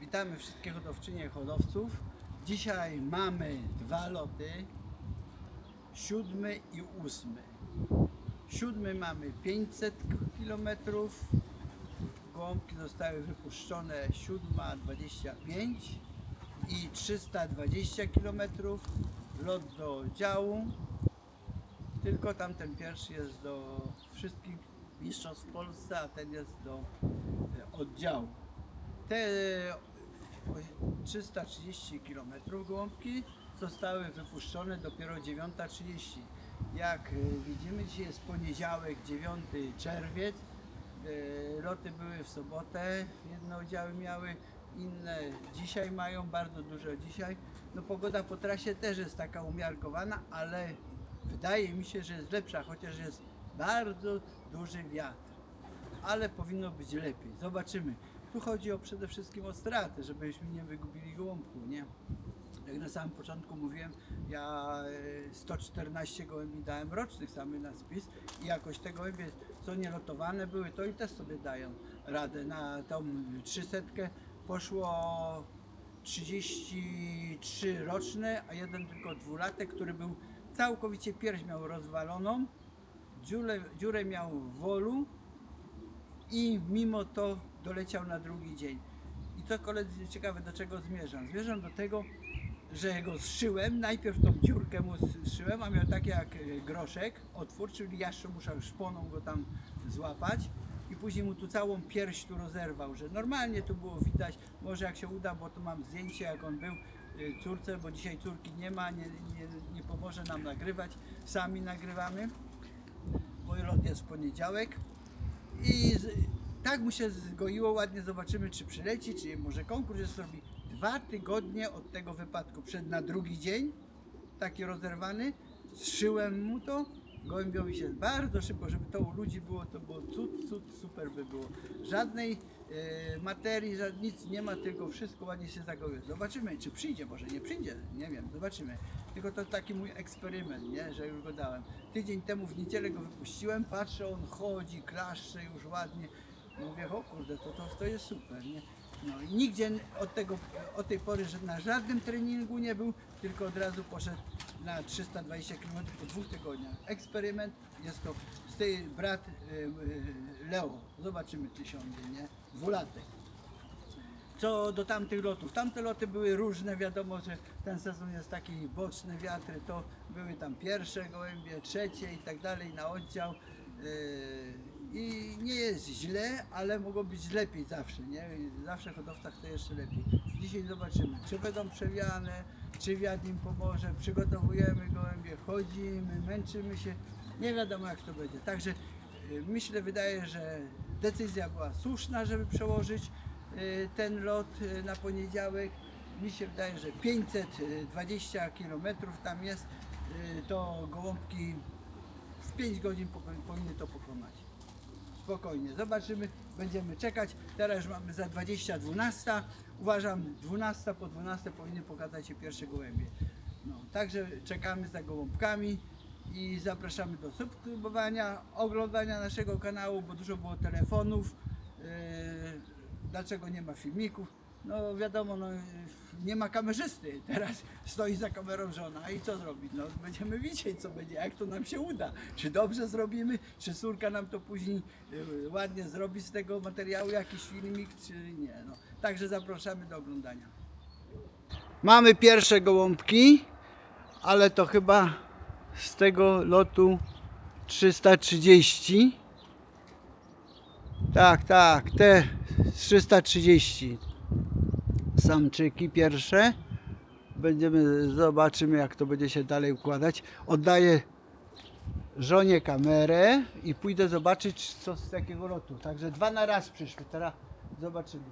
Witamy wszystkie hodowczynie hodowców. Dzisiaj mamy dwa loty, siódmy i ósmy. Siódmy mamy 500 km, gołąbki zostały wypuszczone siódma 25 i 320 km, lot do działu. Tylko tamten pierwszy jest do wszystkich mistrzostw w Polsce, a ten jest do e, oddziału. Te 330 km gołąbki zostały wypuszczone dopiero 9.30. Jak e, widzimy, dzisiaj jest poniedziałek, 9 czerwiec. E, Loty były w sobotę, jedne oddziały miały, inne dzisiaj mają, bardzo dużo dzisiaj. No pogoda po trasie też jest taka umiarkowana, ale wydaje mi się, że jest lepsza, chociaż jest bardzo duży wiatr ale powinno być lepiej. Zobaczymy. Tu chodzi o przede wszystkim o stratę, żebyśmy nie wygubili gołąbku, nie? Jak na samym początku mówiłem, ja e, 114 gołębi dałem rocznych samych na spis i jakoś te gołębie, co nielotowane były, to i też sobie dają radę. Na tą 300 poszło 33 roczne, a jeden tylko dwulatek, który był całkowicie pierś miał rozwaloną, dziurę, dziurę miał w wolu, i mimo to doleciał na drugi dzień. I to koledzy ciekawe do czego zmierzam. Zmierzam do tego, że go zszyłem, najpierw tą dziurkę mu zszyłem, a miał takie jak e, groszek, otwór, czyli ja jeszcze muszę szponą go tam złapać i później mu tu całą pierś tu rozerwał, że normalnie tu było widać, może jak się uda, bo tu mam zdjęcie jak on był e, córce, bo dzisiaj córki nie ma, nie, nie, nie pomoże nam nagrywać, sami nagrywamy, bo lot jest w poniedziałek. I tak mu się zgoiło ładnie, zobaczymy czy przyleci, czy może konkurs jest zrobi. Dwa tygodnie od tego wypadku, przed na drugi dzień, taki rozerwany, zszyłem mu to, gołębiowi się bardzo szybko, żeby to u ludzi było, to było cud, cud, super by było. Żadnej e, materii, żad, nic nie ma, tylko wszystko ładnie się zagoiło. Zobaczymy, czy przyjdzie, może nie przyjdzie, nie wiem, zobaczymy. Tylko to taki mój eksperyment, nie, że już go dałem. Tydzień temu w niedzielę go wypuściłem, patrzę, on chodzi, klaszcze już ładnie. Mówię, o kurde, to, to, to jest super, nie? No i nigdzie od, tego, od tej pory że na żadnym treningu nie był, tylko od razu poszedł na 320 km po dwóch tygodniach. Eksperyment, jest to z tej brat y, y, Leo, zobaczymy czy siądzie, nie? Dwulatek. Co do tamtych lotów, tamte loty były różne, wiadomo, że ten sezon jest taki boczne wiatry, to były tam pierwsze gołębie, trzecie i tak dalej na oddział. I nie jest źle, ale mogło być lepiej zawsze, nie? Zawsze w hodowcach to jeszcze lepiej. Dzisiaj zobaczymy, czy będą przewiane, czy wiatr im pomoże, przygotowujemy gołębie, chodzimy, męczymy się, nie wiadomo jak to będzie. Także yy, myślę, wydaje, że decyzja była słuszna, żeby przełożyć y, ten lot y, na poniedziałek. Mi się wydaje, że 520 km tam jest, y, to gołąbki w 5 godzin powinny to pokonać. Spokojnie, zobaczymy, będziemy czekać. Teraz już mamy za 20 12. Uważam 12 po 12 powinny pokazać się pierwsze gołębie. No, także czekamy za gołąbkami i zapraszamy do subskrybowania, oglądania naszego kanału, bo dużo było telefonów. Yy, dlaczego nie ma filmików? No wiadomo, no, nie ma kamerzysty. Teraz stoi za kamerą żona i co zrobić? No będziemy widzieć co będzie, jak to nam się uda. Czy dobrze zrobimy, czy córka nam to później yy, ładnie zrobi z tego materiału jakiś filmik, czy nie. No. Także zapraszamy do oglądania. Mamy pierwsze gołąbki, ale to chyba z tego lotu 330. Tak, tak, te 330 samczyki pierwsze. Będziemy, zobaczymy jak to będzie się dalej układać. Oddaję żonie kamerę i pójdę zobaczyć co z takiego lotu. Także dwa na raz przyszły, teraz zobaczymy.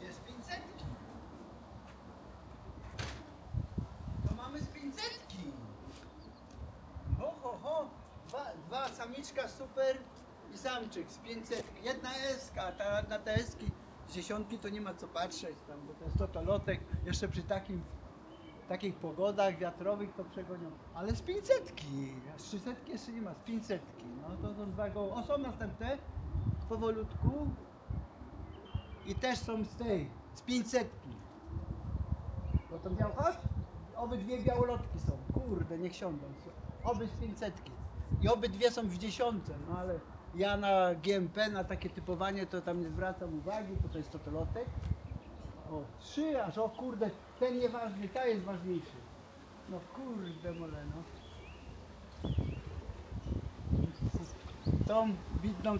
Jest 500. To ma Samiczka super i samczyk z 500. Jedna eska, a ta, na te eski z dziesiątki to nie ma co patrzeć tam, bo to jest totolotek. Jeszcze przy takim, takich pogodach wiatrowych to przegonią. Ale z 500, a z 300 jeszcze nie ma, z 500. No to są dwa goły. O, są następne, powolutku. I też są z tej, z 500. Bo to miał chodź? Obydwie białolotki są. Kurde, niech siądą. Oby z 500. I obydwie są w dziesiątce. No ale ja na GMP, na takie typowanie to tam nie zwracam uwagi, bo to jest totolotek. O, trzy aż, o kurde, ten nieważny, ta jest ważniejszy. No kurde mole, no. Tą widną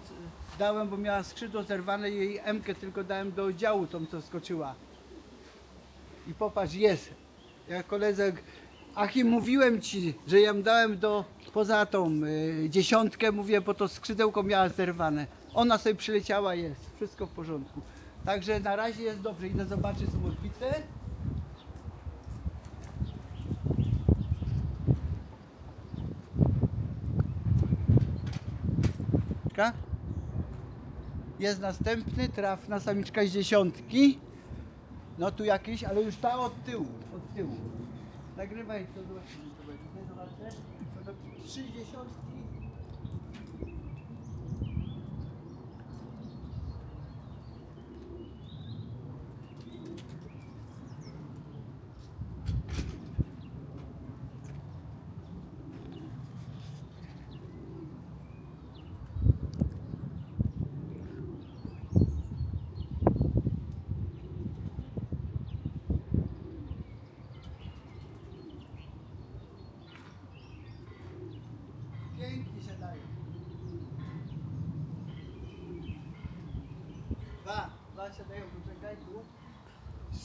dałem, bo miała skrzydło zerwane, jej emkę tylko dałem do oddziału, tą co skoczyła. I popatrz, jest. Ja koledze Achim, mówiłem ci, że ją dałem do poza tą y, dziesiątkę, mówię, bo to skrzydełko miała zerwane. Ona sobie przyleciała, jest. Wszystko w porządku. Także na razie jest dobrze. Idę zobaczyć, są odbite. Ka? Jest następny, trafna samiczka z dziesiątki. No tu jakiś, ale już ta od tyłu, od tyłu. Nagrywaj to zobaczymy, to będzie. Zobaczę. To do 30.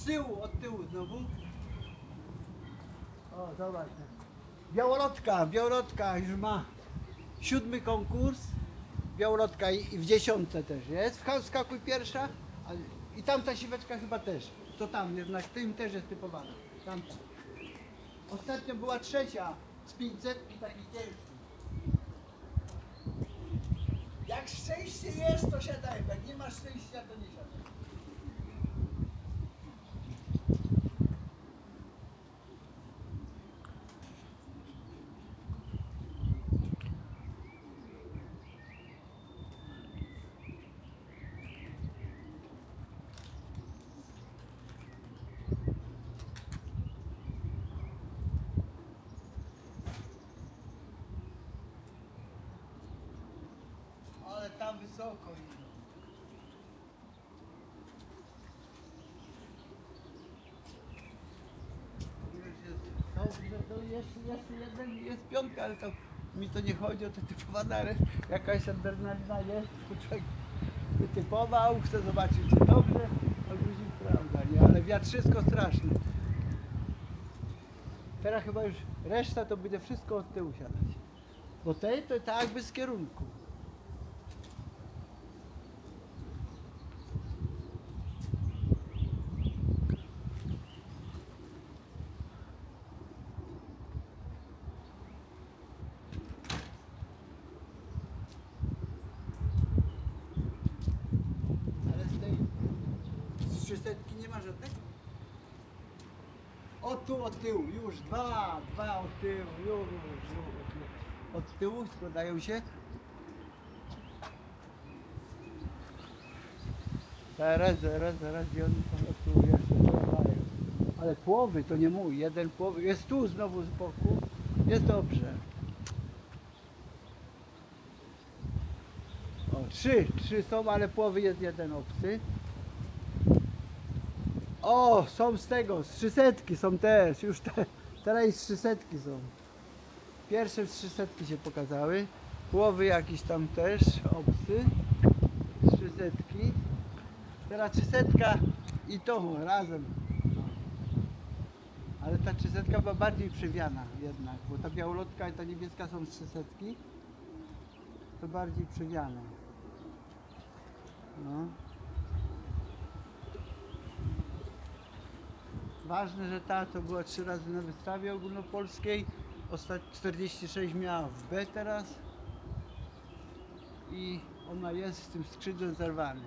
tyłu, od tyłu znowu. O, zobacz. Białolotka, białolotka już ma siódmy konkurs. Białolotka i, i w dziesiątce też jest. Wcha- Wskakuj pierwsza. A, I tamta siweczka chyba też. To tam jednak, tym też jest typowana. Tamta. Ostatnio była trzecia z 500 i taki ciężki. Jak szczęście jest, to siadaj. Jak nie masz szczęścia, to nie siadaj. Ale to jeszcze, jeszcze jeden jest piątka, ale to mi to nie chodzi o te typowane, ale jakaś adrenalina jest, to człowiek wytypował, chce zobaczyć czy dobrze, a guzik prawda, nie? Ale wiatrzysko straszne. Teraz chyba już reszta to będzie wszystko od tyłu siadać. Bo tej to tak jakby z kierunku. Ale z tej z 300 nie ma żadnego? O tu od tyłu, już dwa, dwa od tyłu, już, już. Od tyłu składają się. Zaraz, zaraz, zaraz, gdzie oni są od tyłu jeszcze składają. Ale połowy to nie mój, jeden połowy. Jest tu znowu z boku, jest dobrze. O, trzy, trzy są, ale połowy jest jeden obcy. O, są z tego, z trzysetki są też, już te, teraz i z trzysetki są. Pierwsze z trzysetki się pokazały. Połowy jakiś tam też, obcy, z trzysetki. Teraz trzysetka i to razem. Ale ta trzysetka była bardziej przewiana jednak, bo ta białolotka i ta niebieska są z trzysetki. To bardziej przewiane. No. Ważne, że ta to była trzy razy na wystawie ogólnopolskiej. Ostatnio 46 miała w B teraz. i ona jest z tym skrzydłem zerwany.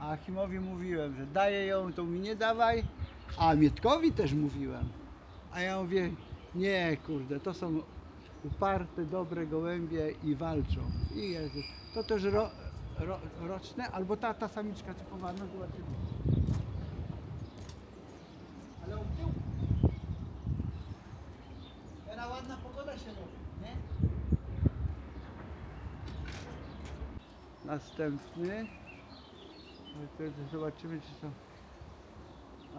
A Achimowi mówiłem, że daję ją, to mi nie dawaj, a Mietkowi też mówiłem. A ja mówię, nie kurde, to są uparte, dobre gołębie i walczą. I Jezus, to też ro, ro, roczne, albo ta, ta samiczka typowa, no zobaczymy. Ale tyłu. Teraz ładna pogoda się robi, nie? Następny. No Zobaczymy czy są.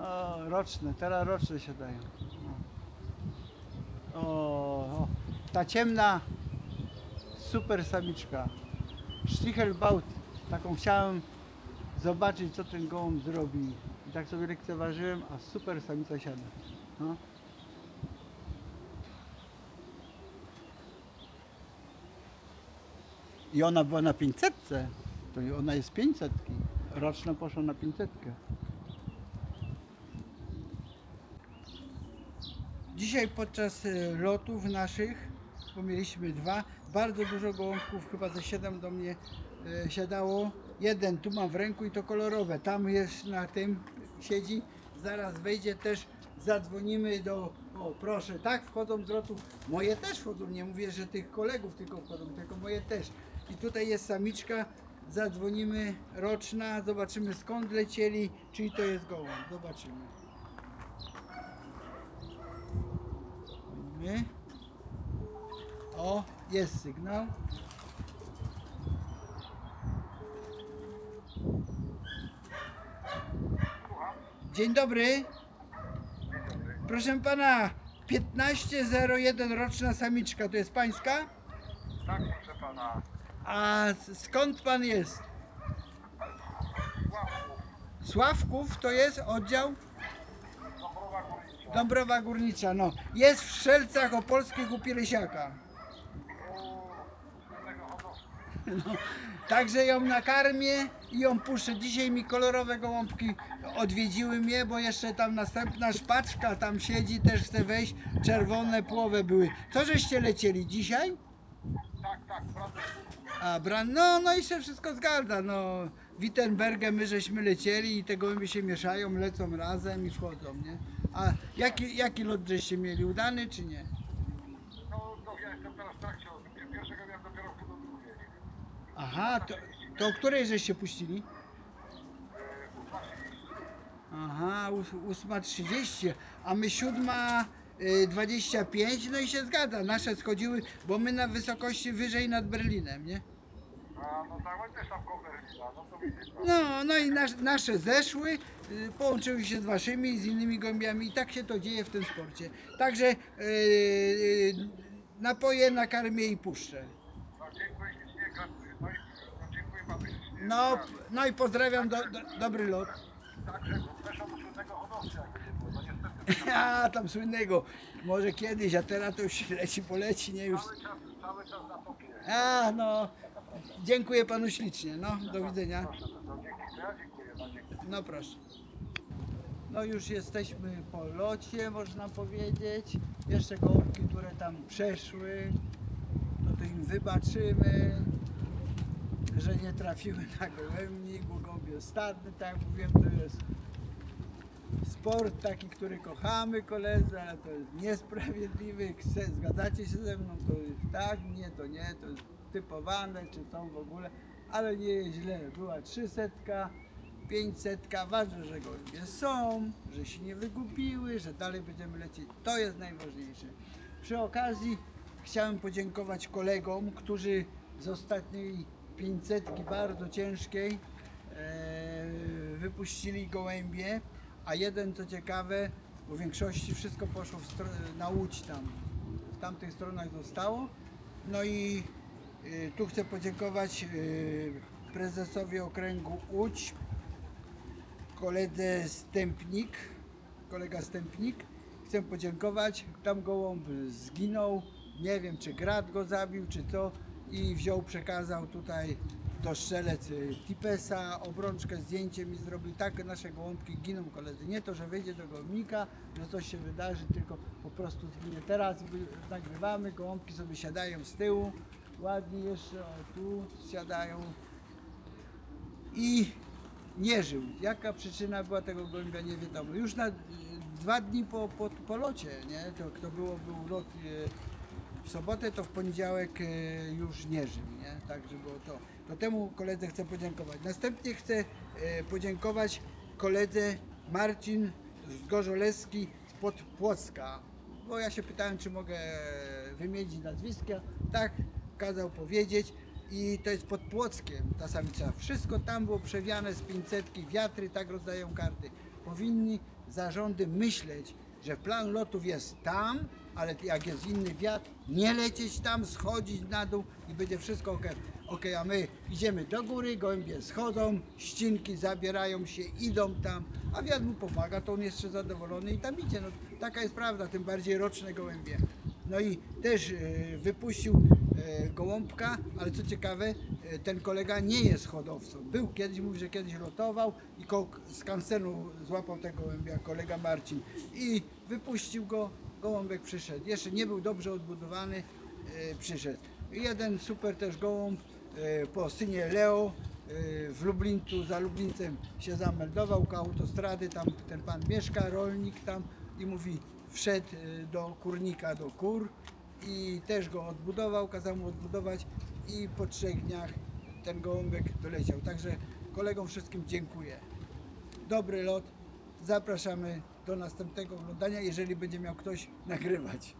O, roczne, teraz roczne się dają. O, o, ta ciemna super samiczka. Stichelbaut. Taką chciałem zobaczyć co ten gołąb zrobi. I tak sobie lekceważyłem, a super samica siada. No. I ona była na 500. To ona jest 500. Roczna poszła na 500. Dzisiaj podczas e, lotów naszych, bo mieliśmy dwa, bardzo dużo gołąbków, chyba ze 7 do mnie e, siadało. Jeden tu mam w ręku i to kolorowe. Tam jest na tym siedzi. Zaraz wejdzie też, zadzwonimy do. O proszę, tak wchodzą z lotów. Moje też wchodzą. Nie mówię, że tych kolegów tylko wchodzą, tylko moje też. I tutaj jest samiczka. Zadzwonimy roczna, zobaczymy skąd lecieli, czyli to jest gołąb. Zobaczymy. My. O, jest sygnał. Dzień dobry. Proszę pana, 1501 roczna samiczka, to jest pańska? Tak, proszę pana. A skąd pan jest? Sławków to jest oddział Dąbrowa Górnicza. Dąbrowa Górnicza. No, jest w Strzelcach Opolskich u Pielesiaka. Hodowcy. Także ją nakarmię i ją puszczę. Dzisiaj mi kolorowe gołąbki odwiedziły mnie, bo jeszcze tam następna szpaczka tam siedzi, też chce wejść. Czerwone płowe były. Co żeście lecieli dzisiaj? Tak, tak. A Bran, no, no i się wszystko zgadza. No, Wittenbergę my żeśmy lecieli i te gołębie się mieszają, lecą razem i wchodzą, nie? A jaki, jaki lot żeście mieli? Udany czy nie? No, no ja jestem teraz w trakcie. od Pierwszego miałem dopiero w do drugiej. Aha, to, to o której żeście puścili? Aha, ós- 8.30, a my 7.25, no i się zgadza, nasze schodziły, bo my na wysokości wyżej nad Berlinem, nie? A no tak, ale też tam Berlina, no to widzisz. No. No, no i nas, nasze zeszły, y, połączyły się z waszymi z innymi gołębiami i tak się to dzieje w tym sporcie. Także yy, napoje nakarmię i puszczę. no dziękuję ślicznie, gratuluję. No i no, dziękuję panu ślicznie. No, no i pozdrawiam, do, do, dobry lot. Także weszło do słynnego hodowcy, jakby nie było. No niestety A tam słynnego, może kiedyś, a teraz to już leci, poleci, nie już. cały czas, cały czas na topie. A, no, dziękuję panu ślicznie, no, do widzenia. Proszę, to, to dzięki. To ja dziękuję, no. No proszę. No już jesteśmy po locie, można powiedzieć. Jeszcze gołąbki, które tam przeszły, no to im wybaczymy, że nie trafiły na gołębnik, bo gołębie stadne, tak jak mówiłem, to jest sport taki, który kochamy koledzy, ale to jest niesprawiedliwy. Chce, zgadzacie się ze mną, to jest tak, nie, to nie, to jest typowane, czy są w ogóle, ale nie jest źle. Była 300, 500, ważne, że gołębie są, że się nie wygubiły, że dalej będziemy lecieć. To jest najważniejsze. Przy okazji chciałem podziękować kolegom, którzy z ostatniej 500 bardzo ciężkiej e, wypuścili gołębie, a jeden co ciekawe, bo w większości wszystko poszło na Łódź tam, w tamtych stronach zostało. No i y, tu chcę podziękować y, prezesowi okręgu Łódź, koledze Stępnik, kolega Stępnik. Chcę podziękować, tam gołąb zginął, nie wiem czy grad go zabił czy co i wziął, przekazał tutaj to strzelec y, Tipesa, obrączkę, zdjęcie mi zrobił. Tak nasze gołąbki giną koledzy. Nie to, że wejdzie do gołębnika, że coś się wydarzy, tylko po prostu zginie. Teraz nagrywamy, gołąbki sobie siadają z tyłu, ładnie jeszcze, o tu siadają i nie żył. Jaka przyczyna była tego gołębia nie wiadomo. Już na y, dwa dni po, po, po locie, nie? To kto było, był lot y, w sobotę, to w poniedziałek y, już nie żył, nie? Także było to. To temu koledze chcę podziękować. Następnie chcę y, podziękować koledze Marcin z Gorzoleski spod Płocka. Bo ja się pytałem, czy mogę wymienić nazwiska. Tak, kazał powiedzieć. I to jest pod Płockiem ta samica. Wszystko tam było przewiane z 500, wiatry tak rozdają karty. Powinni zarządy myśleć, że plan lotów jest tam, ale jak jest inny wiatr, nie lecieć tam, schodzić na dół i będzie wszystko ok. Ok, a my idziemy do góry, gołębie schodzą, ścinki zabierają się, idą tam, a wiatr mu pomaga, to on jest jeszcze zadowolony i tam idzie. No, taka jest prawda, tym bardziej roczne gołębie. No i też e, wypuścił e, gołąbka, ale co ciekawe, ten kolega nie jest hodowcą. Był kiedyś, mówi, że kiedyś lotował i z kancenu złapał tego gołębia kolega Marcin i wypuścił go, gołąbek przyszedł. Jeszcze nie był dobrze odbudowany, e, przyszedł. Jeden super też gołąb e, po synie Leo e, w Lublińcu, za Lublińcem się zameldował koło autostrady, tam ten pan mieszka, rolnik tam i mówi, wszedł do kurnika, do kur i też go odbudował, kazał mu odbudować i po trzech dniach ten gołąbek doleciał. Także kolegom wszystkim dziękuję. Dobry lot, zapraszamy do następnego oglądania, jeżeli będzie miał ktoś nagrywać.